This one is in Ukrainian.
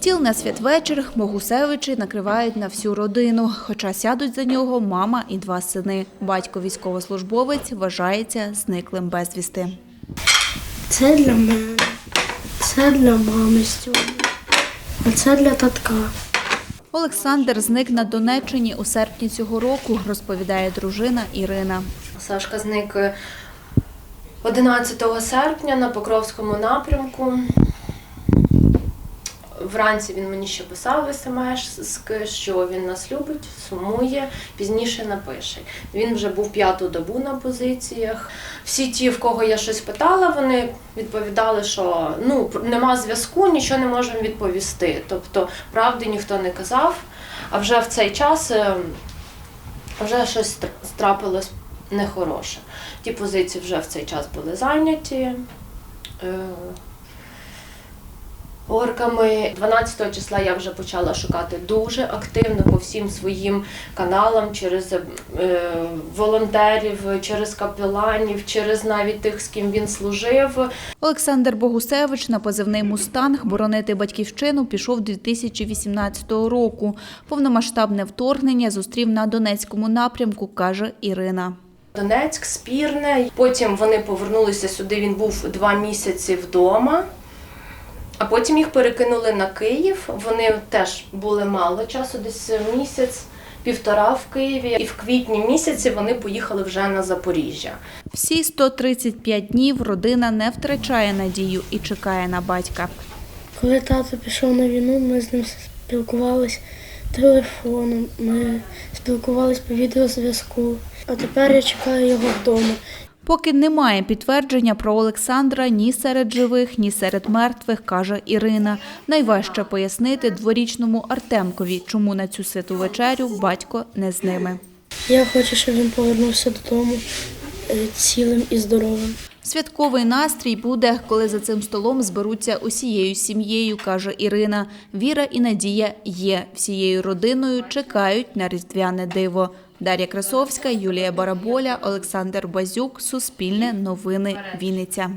Стіл на святвечір Богусевичі накривають на всю родину, хоча сядуть за нього мама і два сини. Батько військовослужбовець вважається зниклим безвісти. Це для мене, це для мами сьогодні, а це для татка. Олександр зник на Донеччині у серпні цього року, розповідає дружина Ірина. Сашка зник 11 серпня на Покровському напрямку. Вранці він мені ще писав смс, що він нас любить, сумує, пізніше напише. Він вже був п'яту добу на позиціях. Всі ті, в кого я щось питала, вони відповідали, що ну нема зв'язку, нічого не можемо відповісти. Тобто правди ніхто не казав. А вже в цей час е, вже щось тр- трапилось нехороше. Ті позиції вже в цей час були зайняті. Орками 12 числа я вже почала шукати дуже активно по всім своїм каналам через е, волонтерів, через капеланів, через навіть тих, з ким він служив. Олександр Богусевич на позивний «Мустанг» боронити батьківщину пішов 2018 року. Повномасштабне вторгнення зустрів на Донецькому напрямку, каже Ірина. Донецьк, Спірне. Потім вони повернулися сюди. Він був два місяці вдома. А потім їх перекинули на Київ. Вони теж були мало часу, десь місяць, півтора в Києві. І в квітні місяці вони поїхали вже на Запоріжжя. Всі 135 днів родина не втрачає надію і чекає на батька. Коли тато пішов на війну, ми з ним спілкувалися телефоном, ми спілкувалися по відеозв'язку. А тепер я чекаю його вдома. Поки немає підтвердження про Олександра ні серед живих, ні серед мертвих, каже Ірина. Найважче пояснити дворічному Артемкові, чому на цю святу вечерю батько не з ними. Я хочу, щоб він повернувся додому е, цілим і здоровим. Святковий настрій буде, коли за цим столом зберуться усією сім'єю, каже Ірина. Віра і надія є. Всією родиною чекають на різдвяне диво. Дар'я Красовська, Юлія Бараболя, Олександр Базюк. Суспільне новини. Вінниця.